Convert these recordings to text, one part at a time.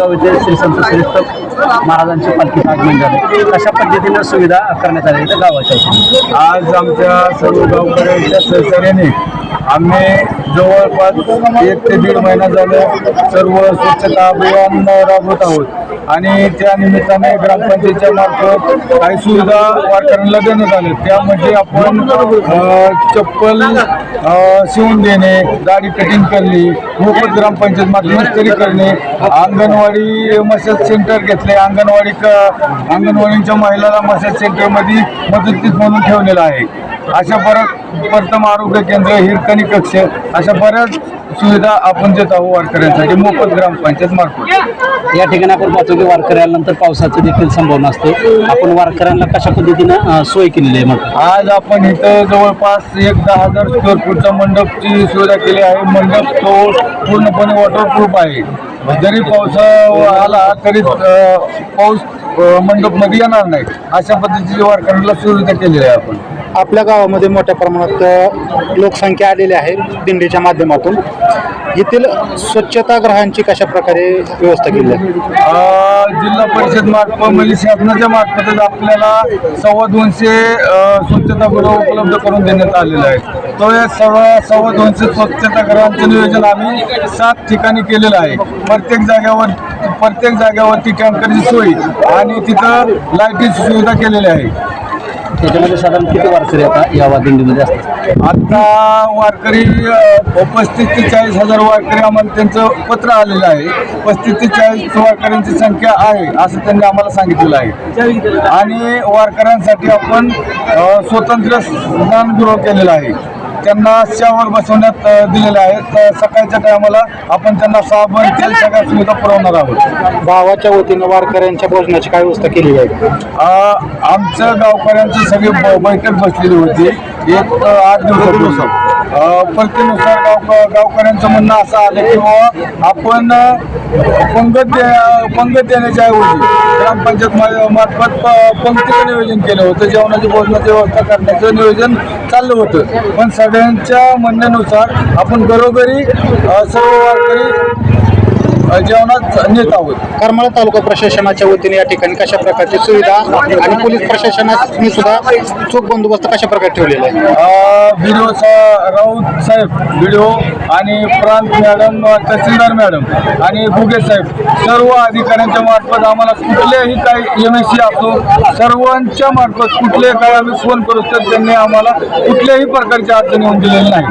विजय श्री संत श्रेष्ठ महाराजांची पालखी आगमन झाले अशा पद्धतीनं सुविधा करण्यात आल्या इथं गावाच्या आज आमच्या सर्व गावकऱ्यांच्या सहकार्याने आम्ही जवळपास एक ते दीड महिना झालं सर्व स्वच्छता अभियान राबवत आहोत. आणि त्या निमित्ताने ग्रामपंचायतीच्या मार्फत काही सुविधा वारकऱ्यांना देण्यात आल्या. त्यामध्ये आपण चप्पल शिवून देणे दाढी कटिंग करणे मोफत ग्रामपंचायत मार्फत मस्करी करणे अंगणवाडी मसाज सेंटर घेतले. अंगणवाडी क अंगणवाडीच्या महिलाला मसाज सेंटरमध्ये मदतीत म्हणून ठेवलेलं आहे. अशा परत प्रथम आरोग्य केंद्र हिरकणी कक्ष अशा बऱ्याच सुविधा आपण देत आहोत वारकऱ्यांसाठी. मोफत ग्रामपंचायत मार्फत. या ठिकाणी आपण पाहतो की वारकऱ्यानंतर पावसाची देखील संभावना असते. आपण वारकऱ्यांना कशा पद्धतीनं सोय केलेली आहे मग? आज आपण इथं जवळपास एक दहा हजार स्क्वेअर फूटचा मंडपची सुविधा केली आहे. मंडप तो पूर्णपणे वॉटरप्रूफ आहे. जरी पाऊस आला तरी पाऊस मंडपमध्ये येणार नाही. अशा पद्धतीची वारकऱ्यांना सुविधा केलेली आहे आपण. आपल्या गावामध्ये मोठ्या प्रमाणात लोकसंख्या आलेली आहे दिंडीच्या माध्यमातून. येथील स्वच्छतागृहांची कशा प्रकारे व्यवस्था केली आहे? जिल्हा परिषद मार्फत म्हणजे शासनाच्या मार्फतच आपल्याला सव्वा दोनशे स्वच्छता स्वच्छतागृह उपलब्ध करून देण्यात आलेलं आहे तो या सव्वा सव्वा दोनशे स्वच्छतागृहांचं नियोजन आम्ही सात ठिकाणी केलेलं आहे. प्रत्येक जाग्यावर प्रत्येक जाग्यावरती टँकरची सोय आणि तिथं लाईटीची सुविधा केलेली आहे. त्याच्यामध्ये साधारण किती वारकरी आता या दिंडीमध्ये असतात? आता वारकरी पस्तीस ते चाळीस हजार वारकरी आम्हाला त्यांचं पत्र आलेलं आहे. पस्तीस ते चाळीस वारकऱ्यांची संख्या आहे असं त्यांनी आम्हाला सांगितलेलं आहे. आणि वारकऱ्यांसाठी आपण स्वतंत्र स्नानगृह केलेलं आहे. त्यांना शावर बसवण्यात अ, दिलेलं आहे. तर सकाळच्या टायमाला आपण त्यांना साबण तेल सगळ्या सुविधा पुरवणार आहोत. गावाच्या वतीनं वारकऱ्यांच्या भोजनाची काय व्यवस्था केली आहे? आमच्या गावकऱ्यांची सगळी बैठक बसलेली होती. एक आठ दिवसापूर्वी. अ, पलतीनुसार गाव गावकऱ्यांचं म्हणणं असं आलं की बाबा आपण पंगत दे- पंगत देण्याच्या ऐवजी ग्रामपंचायत मार्फत प- पंक्तीचं नियोजन केलं होतं. जेवणाची भोजनाची व्यवस्था करण्याचं नियोजन चाललं होतं. पण सगळ्यांच्या म्हणण्यानुसार आपण घरोघरी सर्व वारकरी जेवणात नेत आहोत करमाळा तालुका प्रशासनाच्या वतीने या ठिकाणी कशा प्रकारची सुविधा आणि पोलीस प्रशासनाने सुद्धा चोख बंदोबस्त कशा प्रकारे ठेवलेला आहे? व्हिडिओ राऊत साहेब व्हिडिओ आणि प्रांत मॅडम तहसीलदार मॅडम आणि भुगे साहेब सर्व अधिकाऱ्यांच्या मार्फत आम्हाला कुठल्याही काही एम एस सी असो सर्वांच्या मार्फत कुठले काय आम्ही फोन करू तर त्यांनी आम्हाला कुठल्याही प्रकारची अडचण येऊन दिलेली नाही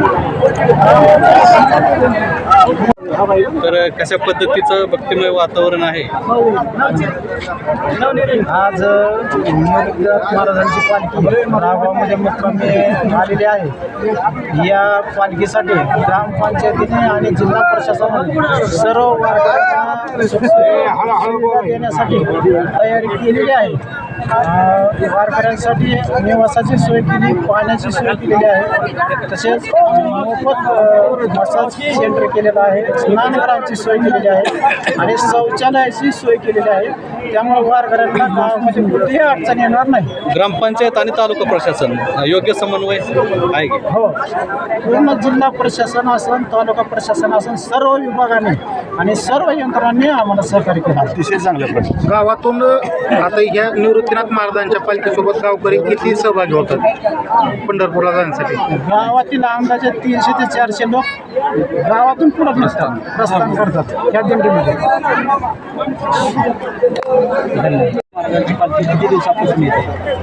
तर कशा पद्धतीचं भक्तिमय वातावरण आहे? आज महाराजांची पालखी गावामध्ये मुक्कामी आलेली आहे. या पालखीसाठी ग्रामपंचायतीने आणि जिल्हा प्रशासनाने सर्व देण्यासाठी तयारी केलेली आहे. वारकऱ्यांसाठी निवासाची सोय केली पाण्याची सोय केलेली आहे. तसेच मोफत अं, मसाज सेंटर केलेलं आहे. स्नानगृहाची सोय केलेली आहे आणि शौचालयाची सोय केलेली आहे. त्यामुळे वारकऱ्यांना गावामध्ये कुठेही अडचण येणार नाही. ग्रामपंचायत आणि तालुका प्रशासन योग्य समन्वय आहे की? हो. पूर्ण जिल्हा प्रशासन असन तालुका प्रशासन असन सर्व विभागाने आणि सर्व यंत्रणांनी आम्हाला सहकार्य केलं. अतिशय चांगल्या प्रश्न. गावातून आता ह्या निवृत्तीनाथ महाराजांच्या पालखीसोबत गावकरी किती सहभागी होतात? पंढरपूरला जाण्यासाठी. गावातील अंदाजे तीनशे ते चारशे लोक गावातून पुढे निघतात प्रस्थान करतात. या दिंडीमध्ये. पालखी किती दिवसापासून येते?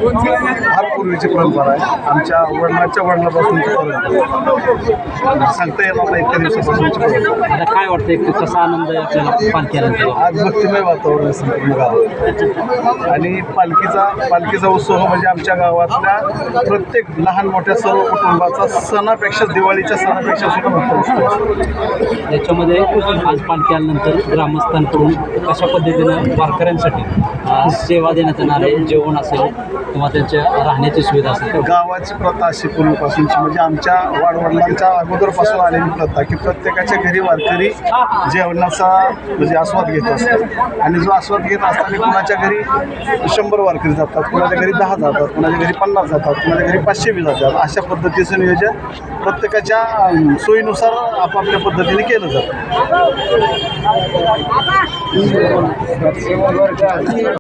फार पूर्वीची परंपरा आहे. आमच्या वडिलांच्या वडिलापासूनची परंपरा सांगता येणार नाही इतक्या दिवसापासूनची परंपरा आता काय वाटतं एक कसा आनंद आहे आपल्याला पालखी आल्यानंतर आज भक्तिमय वातावरण आहे संपूर्ण गावात. आणि पालखीचा पालखीचा उत्सव म्हणजे आमच्या गावातल्या प्रत्येक लहान मोठ्या सर्व कुटुंबाचा सणापेक्षा दिवाळीच्या सणापेक्षा सुद्धा मोठा उत्सव असतो. याच्यामध्ये आज पालखी आल्यानंतर ग्रामस्थांकडून कशा पद्धतीनं वारकऱ्यांसाठी अ, सेवा देण्यात येणार आहे जेवण असेल किंवा त्यांच्या राहण्याची सुविधा असेल गावाची प्रथा अशी पूर्वीपासूनची म्हणजे आमच्या वाडवडिलांच्या अगोदरपासून आलेली प्रथा की प्रत्येकाच्या घरी वारकरी जेवणाचा म्हणजे आस्वाद घेत असतात आणि जो आस्वाद घेत असताना कुणाच्या घरी शंभर वारकरी जातात कुणाच्या घरी दहा जातात कुणाच्या घरी पन्नास जातात कुणाच्या घरी पाचशे बी जातात. अशा पद्धतीचं नियोजन प्रत्येकाच्या सोयीनुसार आपापल्या पद्धतीने केलं जातं.